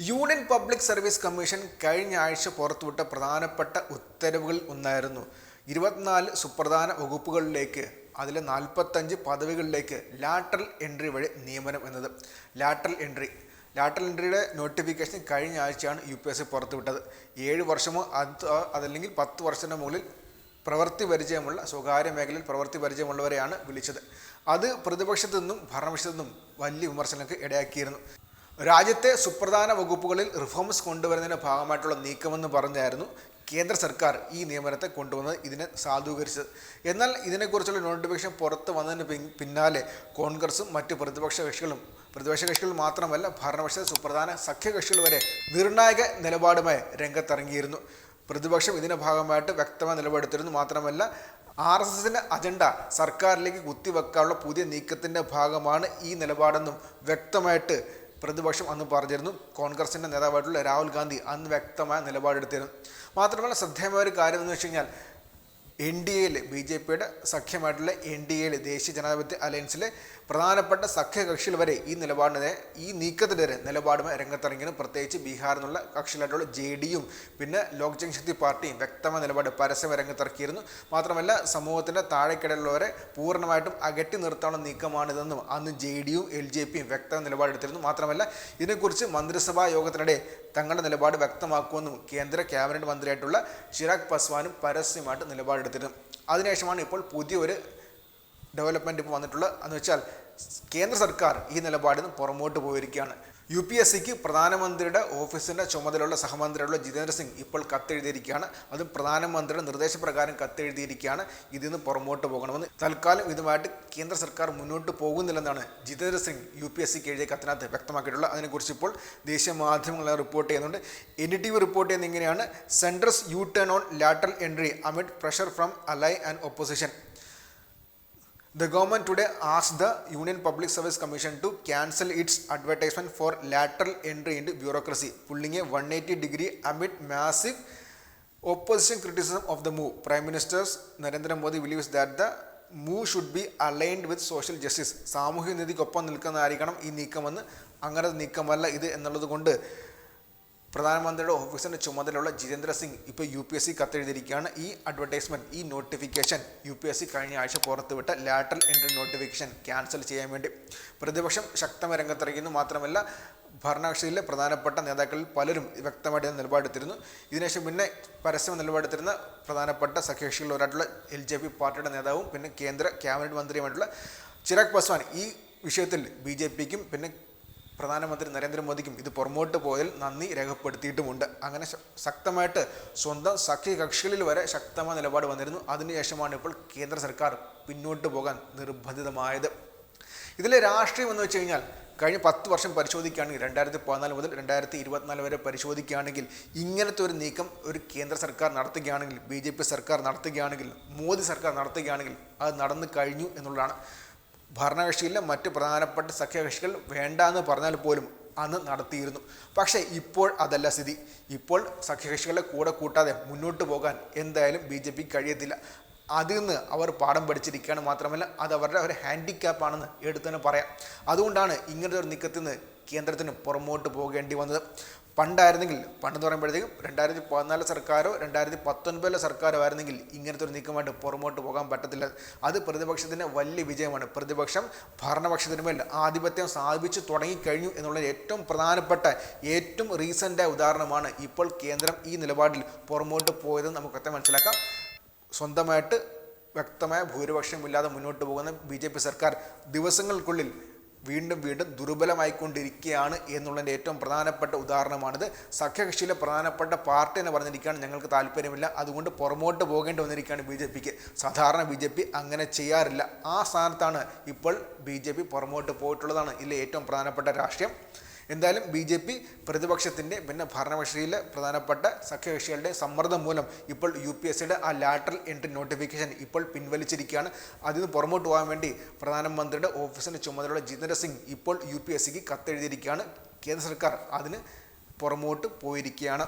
Union public service commission കഴിഞ്ഞ ആഴ്ച പുറത്തുവിട്ട പ്രധാനപ്പെട്ട ഉത്തരവുകൾ ഒന്നായിരുന്നു. ഇരുപത്തിനാല് സുപ്രധാന വകുപ്പുകളിലേക്ക് അതിലെ നാൽപ്പത്തഞ്ച് പദവികളിലേക്ക് ലാറ്ററൽ എൻട്രി വഴി നിയമനം എന്നത്. ലാറ്ററൽ എൻട്രി ലാറ്ററൽ എൻട്രിയുടെ നോട്ടിഫിക്കേഷൻ കഴിഞ്ഞ ആഴ്ചയാണ് യു പി എസ് സി പുറത്തുവിട്ടത്. ഏഴ് വർഷമോ അത് അതല്ലെങ്കിൽ പത്ത് വർഷത്തിന് മുകളിൽ പ്രവൃത്തി പരിചയമുള്ള സ്വകാര്യ മേഖലയിൽ പ്രവൃത്തി പരിചയമുള്ളവരെയാണ് വിളിച്ചത്. അത് പ്രതിപക്ഷത്തു നിന്നും ഭരണപക്ഷത്തു നിന്നും വലിയ വിമർശനങ്ങൾക്ക് ഇടയാക്കിയിരുന്നു. രാജ്യത്തെ സുപ്രധാന വകുപ്പുകളിൽ റിഫോംസ് കൊണ്ടുവരുന്നതിന്റെ ഭാഗമായിട്ടുള്ള നീക്കമെന്ന് പറഞ്ഞായിരുന്നു കേന്ദ്ര സർക്കാർ ഈ നിയമനത്തെ കൊണ്ടുവന്നത് ഇതിനെ സാധൂകരിച്ചത്. എന്നാൽ ഇതിനെക്കുറിച്ചുള്ള നോട്ടിഫിക്കേഷൻ പുറത്ത് വന്നതിന് പിന്നാലെ കോൺഗ്രസും മറ്റ് പ്രതിപക്ഷ കക്ഷികളും പ്രതിപക്ഷ കക്ഷികൾ മാത്രമല്ല ഭരണപക്ഷ സുപ്രധാന സഖ്യകക്ഷികൾ വരെ നിർണായക നിലപാടുമായി രംഗത്തിറങ്ങിയിരുന്നു. പ്രതിപക്ഷം ഇതിന്റെ ഭാഗമായിട്ട് വ്യക്തമായ നിലപാടെടുത്തിരുന്നു. മാത്രമല്ല ആർ എസ് എസിന്റെ അജണ്ട സർക്കാരിലേക്ക് കുത്തിവെക്കാനുള്ള പുതിയ നീക്കത്തിന്റെ ഭാഗമാണ് ഈ നിലപാടെന്നും വ്യക്തമായിട്ട് പ്രതിപക്ഷം അന്ന് പറഞ്ഞിരുന്നു. കോൺഗ്രസിന്റെ നേതാവായിട്ടുള്ള രാഹുൽ ഗാന്ധി അന്ന് വ്യക്തമായ നിലപാടെടുത്തിരുന്നു. മാത്രമല്ല ശ്രദ്ധേയമായ ഒരു കാര്യം എന്ന് വെച്ച് കഴിഞ്ഞാൽ എൻ ഡി എയിൽ ബി ജെ പിയുടെ സഖ്യമായിട്ടുള്ള എൻ ഡി എയിൽ ദേശീയ ജനാധിപത്യ അലയൻസിലെ പ്രധാനപ്പെട്ട സഖ്യകക്ഷികൾ വരെ ഈ നിലപാടിനെതിരെ ഈ നീക്കത്തിനെതിരെ നിലപാടുമായി രംഗത്തിറങ്ങിയത് പ്രത്യേകിച്ച് ബീഹാറിൽ നിന്നുള്ള കക്ഷികളായിട്ടുള്ള ജെ ഡിയും പിന്നെ ലോക് ജനശക്തി പാർട്ടിയും വ്യക്തമായ നിലപാട് പരസ്യമായി രംഗത്തിറക്കിയിരുന്നു. മാത്രമല്ല സമൂഹത്തിന്റെ താഴെക്കിടയിലുള്ളവരെ പൂർണമായിട്ടും അകറ്റി നിർത്താനുള്ള നീക്കമാണിതെന്നും അന്ന് ജെ ഡിയും എൽ ജെ പിയും വ്യക്തമായ നിലപാടെടുത്തിരുന്നു. മാത്രമല്ല ഇതിനെക്കുറിച്ച് മന്ത്രിസഭാ യോഗത്തിനിടെ തങ്ങളുടെ നിലപാട് വ്യക്തമാക്കുമെന്നും കേന്ദ്ര ക്യാബിനറ്റ് മന്ത്രിയായിട്ടുള്ള ചിരാഗ് പസ്വാനും പരസ്യമായിട്ട് നിലപാടെടുത്തിരുന്നു അതിനുശേഷമാണ് ഇപ്പോൾ പുതിയൊരു ഡെവലപ്മെന്റ് ഇപ്പോൾ വന്നിട്ടുള്ളത്. എന്ന് വെച്ചാൽ കേന്ദ്ര സർക്കാർ ഈ നിലപാടിൽ നിന്ന് പുറമോട്ട് പോയിരിക്കുകയാണ്. യു പി എസ് സിക്ക് പ്രധാനമന്ത്രിയുടെ ഓഫീസിന്റെ ചുമതലയുള്ള സഹമന്ത്രിയുള്ള ജിതേന്ദ്ര സിംഗ് ഇപ്പോൾ കത്തെഴുതിയിരിക്കുകയാണ്. അതും പ്രധാനമന്ത്രിയുടെ നിർദ്ദേശപ്രകാരം കത്തെഴുതിയിരിക്കുകയാണ്. ഇതിൽ നിന്ന് പുറമോട്ട് പോകണമെന്ന് തൽക്കാലം ഇതുമായിട്ട് കേന്ദ്ര സർക്കാർ മുന്നോട്ട് പോകുന്നില്ലെന്നാണ് Jitendra Singh U P S സിക്ക് എഴുതിയ കത്തിനകത്ത് വ്യക്തമാക്കിയിട്ടുള്ളത്. അതിനെക്കുറിച്ച് ഇപ്പോൾ ദേശീയ മാധ്യമങ്ങളെ റിപ്പോർട്ട് ചെയ്യുന്നുണ്ട്. എൻ ടി വി റിപ്പോർട്ട് ചെയ്യുന്ന ഇങ്ങനെയാണ്. Centre's U turn on lateral entry amid pressure from ally and opposition. The government today asked the Union Public Service Commission to cancel its advertisement for lateral entry into bureaucracy, pulling a 180 degree amid massive opposition criticism of the move. Prime Minister Narendra Modi believes that the move should be aligned with social justice. സാമൂഹ്യ നീതിക്കൊപ്പം നിൽക്കുന്നതായിരിക്കണം ഈ നീക്കമെന്ന് അങ്ങനെ നീക്കമല്ല ഇത് എന്നുള്ളത് കൊണ്ട് പ്രധാനമന്ത്രിയുടെ ഓഫീസിന്റെ ചുമതലയുള്ള ജിതേന്ദ്ര സിംഗ് ഇപ്പോൾ യു പി എസ് സി കത്തെഴുതിയിരിക്കുകയാണ്. ഈ അഡ്വർടൈസ്മെന്റ് ഈ notification U P S C കഴിഞ്ഞ ആഴ്ച പുറത്തുവിട്ട ലാറ്ററൽ എൻട്രി നോട്ടിഫിക്കേഷൻ ക്യാൻസൽ ചെയ്യാൻ വേണ്ടി പ്രതിപക്ഷം ശക്തമായി രംഗത്തിറങ്ങിയെന്ന് മാത്രമല്ല ഭരണകക്ഷിയിലെ പ്രധാനപ്പെട്ട നേതാക്കളിൽ പലരും വ്യക്തമായിട്ട് നിലപാടെടുത്തിരുന്നു. ഇതിനുശേഷം പിന്നെ പരസ്യം നിലപാടെടുത്തിരുന്ന പ്രധാനപ്പെട്ട സഖ്യകക്ഷികളിൽ ഒരായിട്ടുള്ള എൽ ജെ പി പാർട്ടിയുടെ നേതാവും പിന്നെ കേന്ദ്ര ക്യാബിനറ്റ് മന്ത്രിയുമായിട്ടുള്ള ചിരാഗ് പസ്വാൻ ഈ വിഷയത്തിൽ ബി ജെ പിക്കും പിന്നെ പ്രധാനമന്ത്രി നരേന്ദ്രമോദിക്കും ഇത് പുറമോട്ട് പോയതിൽ നന്ദി രേഖപ്പെടുത്തിയിട്ടുമുണ്ട്. അങ്ങനെ ശക്തമായിട്ട് സ്വന്തം സഖ്യകക്ഷികളിൽ വരെ ശക്തമായ നിലപാട് വന്നിരുന്നു. അതിനുശേഷമാണ് ഇപ്പോൾ കേന്ദ്ര സർക്കാർ പിന്നോട്ട് പോകാൻ നിർബന്ധിതമായത്. ഇതിലെ രാഷ്ട്രീയം എന്ന് വെച്ച് കഴിഞ്ഞാൽ കഴിഞ്ഞ പത്ത് വർഷം പരിശോധിക്കുകയാണെങ്കിൽ രണ്ടായിരത്തി പതിനാല് മുതൽ രണ്ടായിരത്തി ഇരുപത്തിനാല് വരെ പരിശോധിക്കുകയാണെങ്കിൽ ഇങ്ങനത്തെ ഒരു നീക്കം ഒരു കേന്ദ്ര സർക്കാർ നടത്തുകയാണെങ്കിൽ ബി സർക്കാർ നടത്തുകയാണെങ്കിൽ മോദി സർക്കാർ നടത്തുകയാണെങ്കിൽ അത് നടന്നു കഴിഞ്ഞു എന്നുള്ളതാണ്. ഭരണകക്ഷിയിലെ മറ്റ് പ്രധാനപ്പെട്ട സഖ്യകക്ഷികൾ വേണ്ട എന്ന് പറഞ്ഞാൽ പോലും അന്ന് നടത്തിയിരുന്നു. പക്ഷേ ഇപ്പോൾ അതല്ല സ്ഥിതി. ഇപ്പോൾ സഖ്യകക്ഷികളെ കൂടെ കൂട്ടാതെ മുന്നോട്ട് പോകാൻ എന്തായാലും ബി ജെ പിക്ക് കഴിയത്തില്ല. അതിൽ നിന്ന് അവർ പാഠം പഠിച്ചിരിക്കുകയാണ് മാത്രമല്ല അത് അവരുടെ ഒരു ഹാൻഡിക്യാപ്പാണെന്ന് എടുത്തു തന്നെ പറയാം. അതുകൊണ്ടാണ് ഇങ്ങനത്തെ ഒരു നീക്കത്തിൽ നിന്ന് കേന്ദ്രത്തിന് പുറമോട്ട് പോകേണ്ടി വന്നത്. പണ്ടായിരുന്നെങ്കിൽ പണ്ടെന്ന് പറയുമ്പോഴത്തേക്കും രണ്ടായിരത്തി പതിനാല് സർക്കാരോ രണ്ടായിരത്തി പത്തൊൻപതിലെ സർക്കാരോ ആയിരുന്നെങ്കിൽ ഇങ്ങനത്തെ ഒരു നീക്കമായിട്ട് പുറമോട്ട് പോകാൻ പറ്റത്തില്ല. അത് പ്രതിപക്ഷത്തിന്റെ വലിയ വിജയമാണ്. പ്രതിപക്ഷം ഭരണപക്ഷത്തിന് മേൽ ആധിപത്യം സ്ഥാപിച്ചു തുടങ്ങിക്കഴിഞ്ഞു എന്നുള്ള ഏറ്റവും പ്രധാനപ്പെട്ട ഏറ്റവും റീസന്റായ ഉദാഹരണമാണ് ഇപ്പോൾ കേന്ദ്രം ഈ നിലപാടിൽ പുറമോട്ട് പോയതെന്ന് നമുക്ക് അത്ര മനസ്സിലാക്കാം. സ്വന്തമായിട്ട് വ്യക്തമായ ഭൂരിപക്ഷമില്ലാതെ മുന്നോട്ട് പോകുന്ന ബി സർക്കാർ ദിവസങ്ങൾക്കുള്ളിൽ വീണ്ടും വീണ്ടും ദുർബലമായിക്കൊണ്ടിരിക്കുകയാണ് എന്നുള്ളതിന്റെ ഏറ്റവും പ്രധാനപ്പെട്ട ഉദാഹരണമാണിത്. സഖ്യകക്ഷിയിലെ പ്രധാനപ്പെട്ട പാർട്ടി എന്ന് പറഞ്ഞിരിക്കുകയാണ്. ഞങ്ങൾക്ക് താല്പര്യമില്ല. അതുകൊണ്ട് പുറമോട്ട് പോകേണ്ടി വന്നിരിക്കുകയാണ് ബി ജെ പിക്ക്. സാധാരണ ബി ജെ പി അങ്ങനെ ചെയ്യാറില്ല. ആ സ്ഥാനത്താണ് ഇപ്പോൾ ബി ജെ പി പുറമോട്ട് പോയിട്ടുള്ളതാണ് ഇതിലെ ഏറ്റവും പ്രധാനപ്പെട്ട രാഷ്ട്രീയം. എന്തായാലും ബി ജെ പി പ്രതിപക്ഷത്തിന്റെ പിന്നെ ഭരണകക്ഷിയിലെ പ്രധാനപ്പെട്ട സഖ്യകക്ഷികളുടെ സമ്മർദ്ദം മൂലം ഇപ്പോൾ യു പി എസ് സിയുടെ ആ ലാറ്ററൽ എൻട്രി നോട്ടിഫിക്കേഷൻ ഇപ്പോൾ പിൻവലിച്ചിരിക്കുകയാണ്. അതിൽ നിന്ന് പുറമോട്ട് പോകാൻ വേണ്ടി പ്രധാനമന്ത്രിയുടെ ഓഫീസിന്റെ ചുമതലയുള്ള ജിതേന്ദ്ര സിംഗ് ഇപ്പോൾ യു പി എസ് സിക്ക് കത്തെഴുതിയിരിക്കുകയാണ്. കേന്ദ്ര സർക്കാർ അതിന് പുറമോട്ട് പോയിരിക്കുകയാണ്.